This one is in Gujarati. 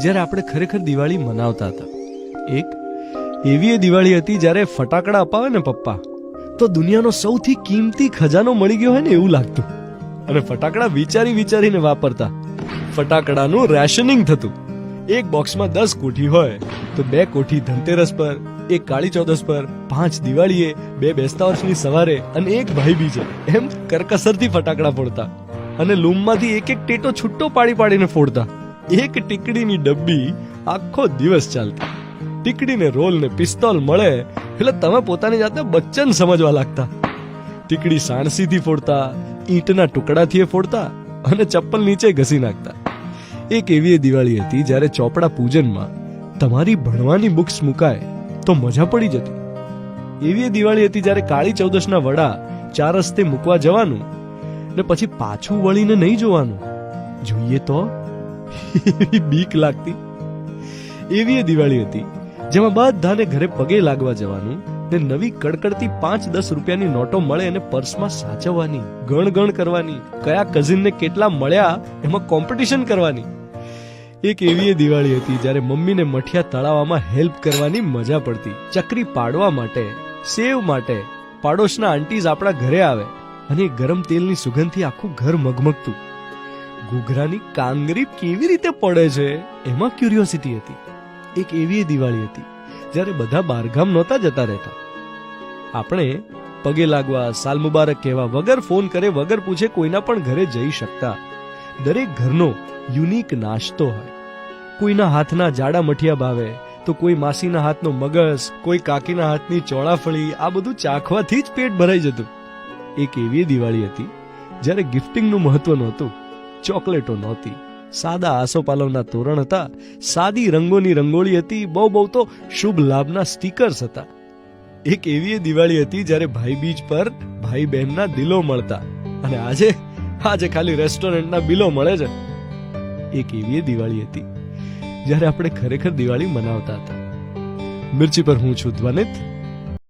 જ્યારે આપણે ખરેખર દિવાળી મનાવતા હતા. એક, એવી એ દિવાળી હતી જ્યારે ફટાકડા અપાવે ને પપ્પા, તો દુનિયાનો સૌથી કિંમતી ખજાનો મળી ગયો હોય ને એવું લાગતું. અને ફટાકડા વિચારી વિચારીને વાપરતા. ફટાકડાનું રેશનિંગ થતું. એક બોક્સમાં દસ કોઠી હોય, તો બે કોઠી ધનતેરસ પર, એક કાળી ચૌદસ પર, પાંચ દિવાળીએ, બે બેસતા વર્ષની સવારે અને એક ભાઈ બીજે. એમ કરકસરથી ફટાકડા ફોડતા. અને લૂમમાંથી એક એક ટેટો છૂટો પાડી પાડીને ફોડતા. એક ટીકડીની ડબ્બી આખો દિવસ ચાલતી. ટીકડીને રોલ ને પિસ્તોલ મળે એટલે તમે પોતાની જાતને બચ્ચન સમજવા લાગતા. ટીકડી સાણસીથી ફોડતા, ઈંટના ટુકડાથી ફોડતા અને ચપ્પલ નીચે ઘસી નાખતા. એક એવી દિવાળી હતી જ્યારે ચોપડા પૂજનમાં તમારી ભણવાની બુક્સ મુકાય તો મજા પડી જતી. એવી દિવાળી હતી જ્યારે કાળી ચૌદશના વડા ચાર રસ્તે મૂકવા જવાનું ને પછી પાછું વળીને નહીં જોવાનું. જોઈએ તો એવી બીક લાગતી. એવી એ દિવાળી હતી, જેમાં બધાને ઘરે પગે લાગવા જવાનું, ને નવી કડકડતી પાંચ દસ રૂપિયાની નોટો મળે અને પર્સમાં સાચવવાની ગણ ગણ કરવાની, કયા કઝિનને કેટલા મળ્યા, એમાં કોમ્પિટિશન કરવાની. એક એવી દિવાળી હતી જ્યારે મમ્મીને મઠિયા તળાવવામાં હેલ્પ કરવાની મજા પડતી. ચકરી પાડવા માટે, સેવ માટે, પાડોશના આંટીઝ આપણા ઘરે આવે, અને ગરમ તેલની સુગંધથી આખું ઘર મગમગતું. ઘૂઘરાની કાંગરી કેવી રીતે પડે છે? એમાં ક્યુરિયોસિટી હતી. એક એવી દિવાળી હતી, જ્યારે બધા બારગામ નહોતા જતા રહેતા. આપણે પગે લાગવા, સાલ મુબારક કહેવા વગર ફોન કરે, વગર પૂછે કોઈના પણ ઘરે જઈ શકતા. દરેક ઘરનો યુનિક નાસ્તો હોય. કોઈના હાથના જાડા મઠિયા ભાવે, તો કોઈ માસીના હાથનો મગસ કોઈ કાકીના હાથની ચોળાફળી, આ બધું ચાખવાથી જ પેટ ભરાઈ જતું. એક એવી દિવાળી હતી, જ્યારે ગિફ્ટિંગનું મહત્વ નહોતું. ચોકલેટો નહોતી. સાદા આસોપાલવના તોરણ હતા, સાદી રંગોની રંગોળી હતી, બહુ બહુ તો શુભ લાભના સ્ટીકર્સ હતા. એક એવી દિવાળી હતી જ્યારે ભાઈ બીજ પર ભાઈ બહેનના દિલો મળતા અને આજે આજે ખાલી રેસ્ટોરન્ટના બિલો મળે છે. એક એવી દિવાળી હતી જ્યારે આપણે ખરેખર દિવાળી મનાવતા હતા. મિર્ચી પર હું છું ધ્વનિત